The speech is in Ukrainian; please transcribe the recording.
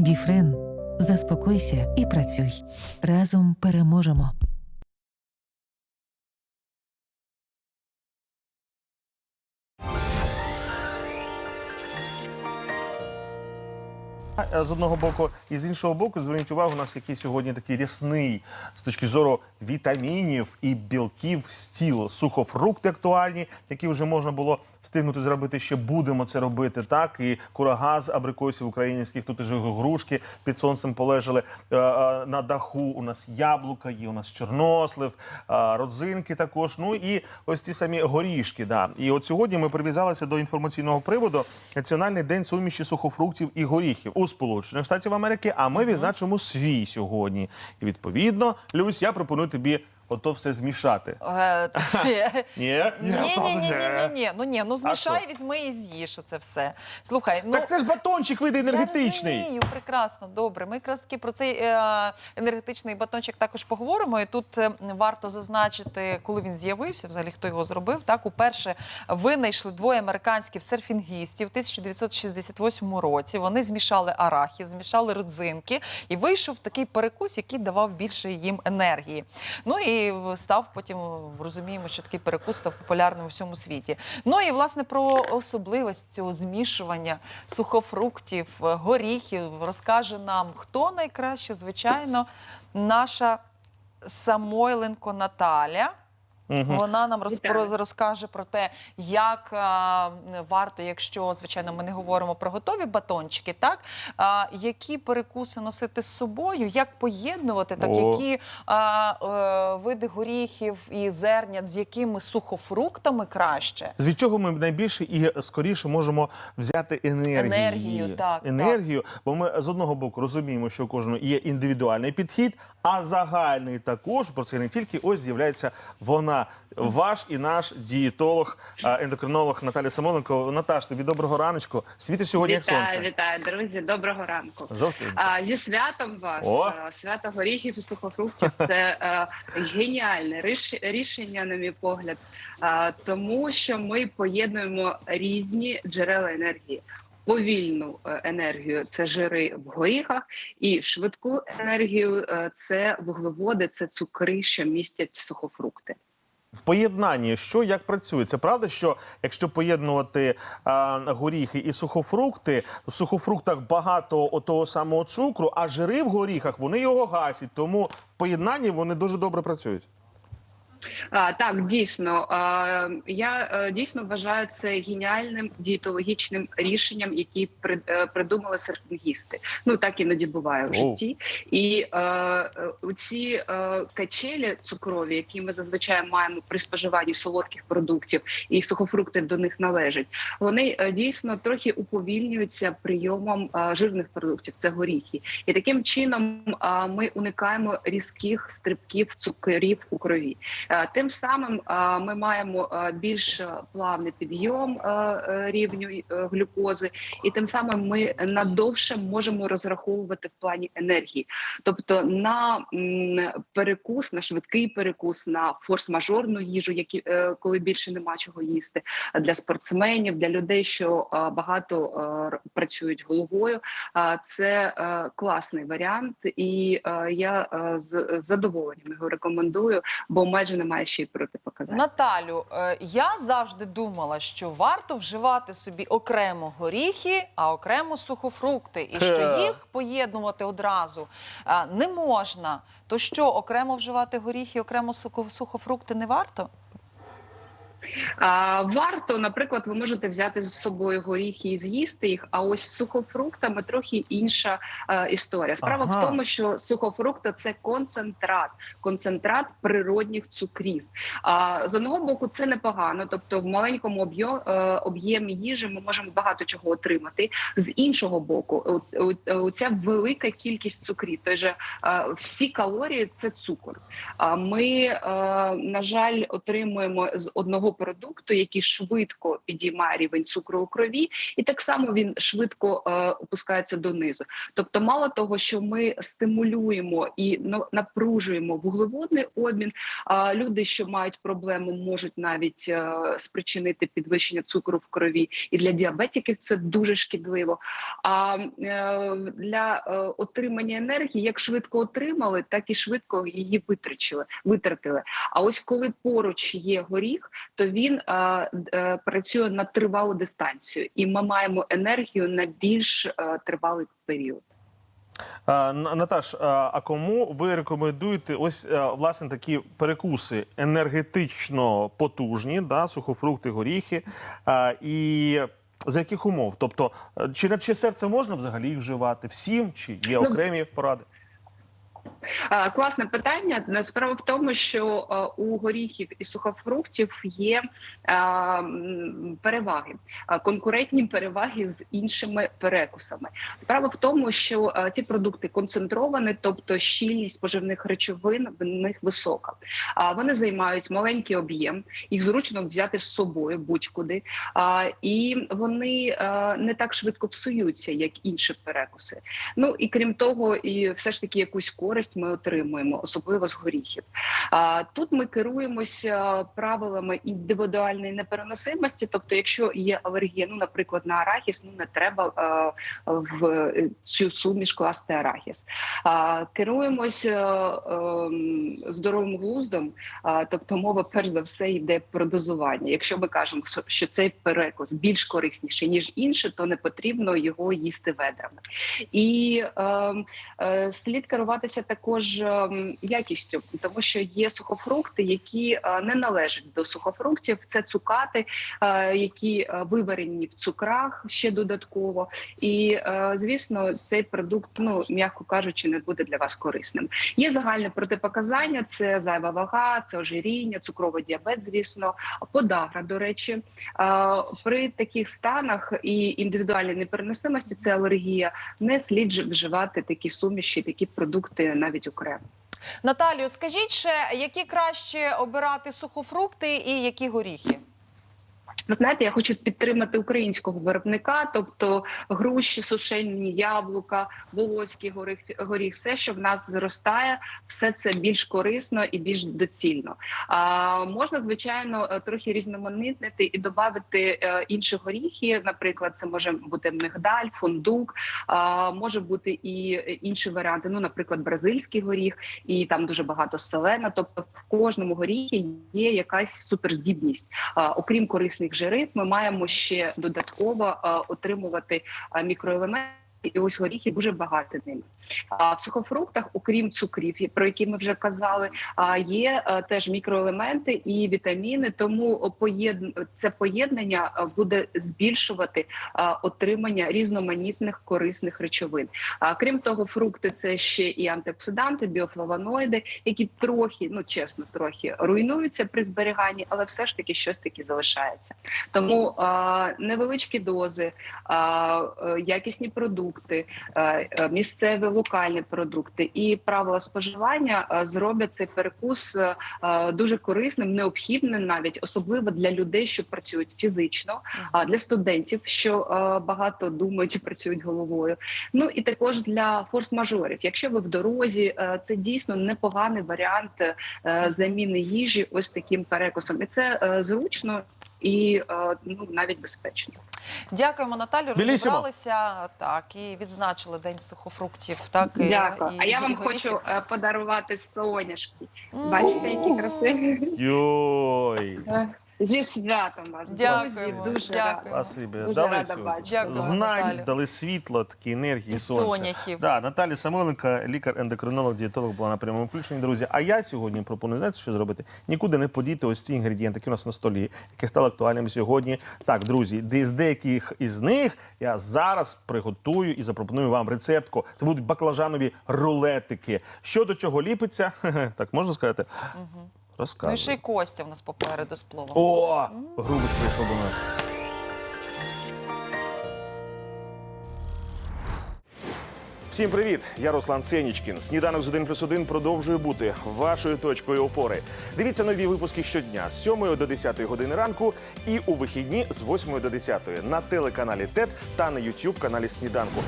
Біфрен. Заспокойся і працюй. Разом переможемо. З одного боку, і з іншого боку, зверніть увагу, у нас який сьогодні такий рясний з точки зору вітамінів і білків стіл. Сухофрукти актуальні, які вже можна було встигнути зробити. Ще будемо це робити. Так і курага з абрикосів українських. Тут і грушки під сонцем полежали Е, е, на даху. У нас яблука, є у нас чорнослив, е, родзинки також. Ну і ось ті самі горішки. Да. І от сьогодні ми прив'язалися до інформаційного приводу Національний день суміші сухофруктів і горіхів у Сполучених Штатів Америки. А ми відзначимо свій сьогодні. І відповідно, Люсь, я пропоную тобі ото все змішати. Е, Ні, Ні, ні, ні, ні, ні. Ну ні, ну змішай, візьми і з'їж це все. Слухай, ну Так це ж батончик вийде Я енергетичний. розумію, прекрасно, добре. Ми якраз таки про цей е, енергетичний батончик також поговоримо. І тут е, варто зазначити, коли він з'явився, взагалі хто його зробив. Так, уперше винайшли двоє американських серфінгістів в 1968 році. Вони змішали арахіс, змішали родзинки, і вийшов такий перекус, який давав більше їм енергії. Ну і став потім розуміємо, що такий перекус став популярним у всьому світі. Ну і власне про особливість цього змішування сухофруктів, горіхів розкаже нам хто найкраще, звичайно, наша Самойленко Наталя. Мгм. Вона нам розпро- розкаже про те, як а, варто, якщо звичайно ми не говоримо про готові батончики, так а, які перекуси носити з собою, як поєднувати, так О. які а, е, види горіхів і зернят, з якими сухофруктами краще. З від чого ми найбільше і скоріше можемо взяти енергію. Енергію, так, енергію. Бо ми з одного боку розуміємо, що у кожного є індивідуальний підхід, а загальний також про це не тільки ось з'являється вона. Ваш і наш дієтолог, а, ендокринолог Наталя Самоленко. Наташ, тобі доброго раночку. Світиш сьогодні як сонце. вітаю, друзі. Доброго ранку. Жовтий. А, зі святом вас О! Свято горіхів і сухофруктів. Це е, геніальне ріш- рішення, на мій погляд, а, тому що ми поєднуємо різні джерела енергії. Повільну е, енергію це жири в горіхах, і швидку енергію е, це вуглеводи, це цукри, що містять сухофрукти. В поєднанні що як працює? Це правда, що якщо поєднувати а, горіхи і сухофрукти, в сухофруктах багато того самого цукру, а жири в горіхах вони його гасять. Тому в поєднанні вони дуже добре працюють. А, так, дійсно, а, я е, дійсно вважаю це геніальним дієтологічним рішенням, які при- е, придумали серфінгісти. Ну так іноді буває в житті. І е, е, ці качелі цукрові, які ми зазвичай маємо при споживанні солодких продуктів, і сухофрукти до них належать, вони дійсно трохи уповільнюються прийомом жирних продуктів. Це горіхи, і таким чином ми уникаємо різких стрибків цукрів у крові. Е, Тим самим е, ми маємо е, більш плавний підйом рівню глюкози, і тим самим ми надовше можемо розраховувати в плані енергії. Тобто на перекус, на швидкий перекус, на форс-мажорну їжу, які коли більше нема чого їсти для спортсменів, для людей, що багато працюють головою. Це класний варіант, і я з задоволенням його рекомендую, бо майже немає ще й протипоказань. Наталю, е, я завжди думала, що варто вживати собі окремо горіхи, а окремо сухофрукти, і що їх поєднувати одразу е, не можна. То що окремо вживати горіхи, окремо сухо- сухофрукти не варто? А, варто, наприклад, ви можете взяти з собою горіхи і з'їсти їх. А ось з сухофруктами трохи інша е, історія. Справа Ага. в тому, що сухофрукти це концентрат, концентрат природних цукрів. А з одного боку, це непогано, тобто в маленькому е, об'ємі їжі ми можемо багато чого отримати. З іншого боку, оця велика кількість цукрів, той же е, всі калорії це цукор. А ми, на жаль, отримуємо з одного того продукту, який швидко підіймає рівень цукру у крові, і так само він швидко е, опускається донизу. Тобто, мало того, що ми стимулюємо і напружуємо вуглеводний обмін. Люди, що мають проблему, можуть навіть е, спричинити підвищення цукру в крові, і для діабетиків це дуже шкідливо. А е, для отримання енергії, як швидко отримали, так і швидко її витрачили, витратили. А ось коли поруч є горіх, то він е, е, працює на тривалу дистанцію, і ми маємо енергію на більш е, тривалий період. А, Наташ, а а кому ви рекомендуєте ось е, власне такі перекуси енергетично потужні, да, сухофрукти, горіхи, а, і за яких умов? Тобто, чи на чи серце можна взагалі їх вживати всім, чи є Ну, окремі поради? Класне питання. Справа в тому, що у горіхів і сухофруктів є переваги, конкурентні переваги з іншими перекусами. Справа в тому, що ці продукти концентровані, тобто щільність поживних речовин в них висока. Вони займають маленький об'єм, їх зручно взяти з собою будь-куди. І вони не так швидко псуються, як інші перекуси. Ну і крім того, і все ж таки якусь користь ми отримуємо, особливо з горіхів. А тут ми керуємося правилами індивідуальної непереносимості. Тобто, якщо є алергія, ну наприклад, на арахіс, ну не треба е, в цю суміш класти арахіс. А керуємося ем, здоровим глуздом, а, тобто мова перш за все йде про дозування. Якщо ми кажемо, що- цей перекус більш корисніший ніж інший, то не потрібно його їсти ведрами. І ем, е, слід керуватися також ем, якістю, тому що є сухофрукти, які е, не належать до сухофруктів. Це цукати, е, які е, виварені в цукрах ще додатково. І звісно, цей продукт, ну м'яко кажучи, не буде для вас корисним. Є загальне протипоказання: це зайва вага, це ожиріння, цукровий діабет, звісно, подагра. До речі, при таких станах і індивідуальній непереносимості, це алергія, не слід вживати такі суміші, такі продукти навіть окремо. Наталію, скажіть ще, які краще обирати сухофрукти і які горіхи? Ви знаєте, я хочу підтримати українського виробника, тобто груші, сушені, яблука, волоський горіх, горіх, все, що в нас зростає, все це більш корисно і більш доцільно. А можна, звичайно, е, трохи різноманітнити і додати е, інші горіхи. Наприклад, це може бути мигдаль, фундук, а може бути і інші варіанти. Ну, наприклад, бразильський горіх, і там дуже багато селена. Тобто, в кожному горіхі є якась суперздібність. А, окрім корисних жирів, ми маємо ще додатково отримувати мікроелементи. І ось горіхи дуже багаті ними. В сухофруктах, окрім цукрів, про які ми вже казали, є е, теж мікроелементи і вітаміни. Тому це поєднання е, буде збільшувати е, отримання різноманітних корисних речовин. Крім того, фрукти це ще і антиоксиданти, біофлавоноїди, які трохи, ну чесно, трохи руйнуються при зберіганні, але все ж таки щось таки залишається. Тому невеличкі дози, якісні продукти, місцеві локальні продукти і правила споживання е, зроблять цей перекус е, дуже корисним, необхідним навіть особливо для людей, що працюють фізично, а для студентів, що е, багато думають і працюють головою. Ну і також для форс-мажорів. Якщо ви в дорозі, це дійсно непоганий варіант заміни їжі ось таким перекусом, і це зручно і ну навіть безпечно. Дякуємо, Наталю. Білісімо. Розібралися так і відзначили день сухофруктів. Так і Дякую. і- А я вам хочу е, подарувати соняшки. Бачите, які красиві. Йой! Зі святом вас. Дякуємо, Друзі, дуже дякуємо. рада. Спасибі. Дуже Дали рада сьогодні бачити. Дякую, знань, Наталю. дали світло, такі енергії, І сонця. соняхів. Да, Наталі Самойленко, лікар-ендокринолог, дієтолог була на прямому включенні, друзі. А я сьогодні пропоную, знаєте, що зробити? Нікуди не подіти ось ці інгредієнти, які у нас на столі, які стали актуальними сьогодні. Так, друзі, де з деяких із них я зараз приготую і запропоную вам рецептку. Це будуть баклажанові рулетики. Що до чого ліпиться? Так можна сказати? Ну і ще й Костя в нас попереду з пловом. О, грубо прийшов до нас. Всім привіт! Я Руслан Сенічкін. Сніданок з 1 плюс 1 продовжує бути вашою точкою опори. Дивіться нові випуски щодня з 7 до 10 години ранку і у вихідні з 8 до 10 на телеканалі ТЕТ та на YouTube каналі Сніданку.